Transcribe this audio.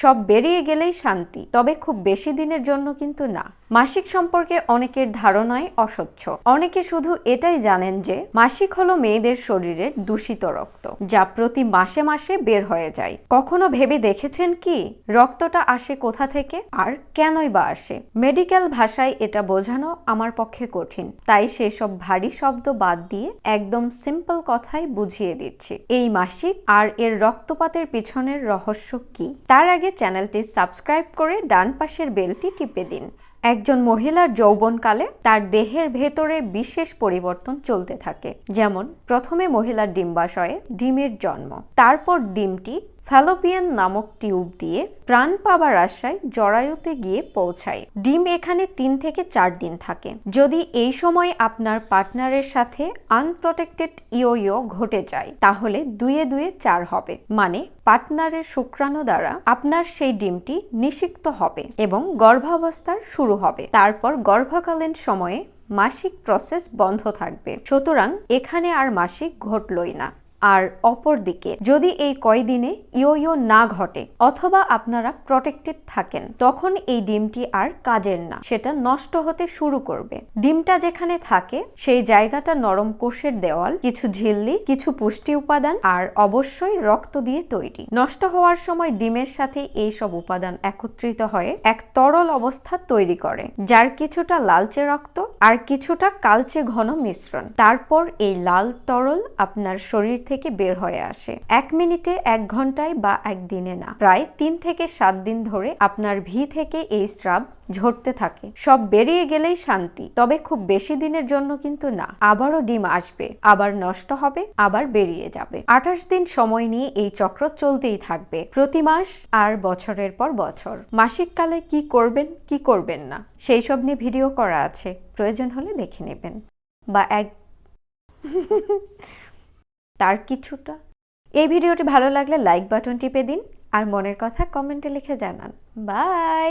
সব বেরিয়ে গেলেই শান্তি, তবে খুব বেশি দিনের জন্য কিন্তু না। মাসিক সম্পর্কে অনেকের ধারণাই অস্বচ্ছ। অনেকে শুধু এটাই জানেন যে, মাসিক হলো মেয়েদের শরীরের দূষিত রক্ত, যা প্রতি মাসে মাসে বের হয়ে যায়। কখনো ভেবে দেখেছেন কি? রক্তটা আসে কোথা থেকে? আর কেনই বা আসে? মেডিকেল ভাষায় এটা বোঝানো আমার পক্ষে কঠিন। তাই সেসব ভারী শব্দ বাদ দিয়ে একদম সিম্পল কথাই বুঝিয়ে দিচ্ছি। এই মাসিক আর এর রক্তপাতের পিছনের রহস্য কি? তার আগে চ্যানেলটি সাবস্ক্রাইব করে ডান পাশের বেলটি টিপে দিন। একজন মহিলার যৌবনকালে তার দেহের ভেতরে বিশেষ পরিবর্তন চলতে থাকে। যেমন, প্রথমে মহিলার ডিম্বাশয়ে ডিমের জন্ম, তারপর ডিমটি ফ্যালোপিয়ান নামক টিউব দিয়ে প্রাণ পাবার আশায় জরায়ুতে গিয়ে পৌঁছায়। ডিম এখানে তিন থেকে চার দিন থাকে। যদি এই সময় আপনার পার্টনারের সাথে আনপ্রোটেক্টেড ইয়ো ঘটে যায়, তাহলে দুয়ে দুয়ে চার হবে। মানে পার্টনারের শুক্রাণু দ্বারা আপনার সেই ডিমটি নিষিক্ত হবে এবং গর্ভাবস্থার শুরু হবে। তারপর গর্ভকালীন সময়ে মাসিক প্রসেস বন্ধ থাকবে। সুতরাং এখানে আর মাসিক ঘটলই না। আর অপরদিকে যদি এই কয়দিনে ইয়ো ইয়ো না ঘটে অথবা আপনারা প্রটেক্টেড থাকেন, তখন এই ডিমটি আর কাজের না। সেটা নষ্ট হতে শুরু করবে। ডিমটা যেখানে থাকে, সেই জায়গাটা নরম কোষের দেওয়াল, কিছু ঝিল্লি, কিছু পুষ্টি উপাদান আর অবশ্যই রক্ত দিয়ে তৈরি। নষ্ট হওয়ার সময় ডিমের সাথে এই সব উপাদান একত্রিত হয়ে এক তরল অবস্থা তৈরি করে, যার কিছুটা লালচে রক্ত আর কিছুটা কালচে ঘন মিশ্রণ। তারপর এই লাল তরল আপনার শরীর থেকে বের হয়ে আসে। এক মিনিটে, এক ঘন্টায় বা একদিনে না। প্রায় তিন থেকে সাত দিন ধরে আপনার ভি থেকে এই স্রাব ঝরতে থাকে। সব বেরিয়ে গেলেই শান্তি। তবে খুব বেশি দিনের জন্য কিন্তু না। আবারও ডিম আসবে। আবার নষ্ট হবে, আবার বেরিয়ে যাবে। আঠাশ দিন সময় নিয়ে এই চক্র চলতেই থাকবে। প্রতি মাস আর বছরের পর বছর। মাসিককালে কি করবেন কি করবেন না? সেই সব নিয়ে ভিডিও করা আছে। প্রয়োজন হলে দেখে নেবেন। বা এক তার কিছুটা। এই ভিডিওটি ভালো লাগলে লাইক বাটন টিপে দিন আর মনের কথা কমেন্টে লিখে জানান। বাই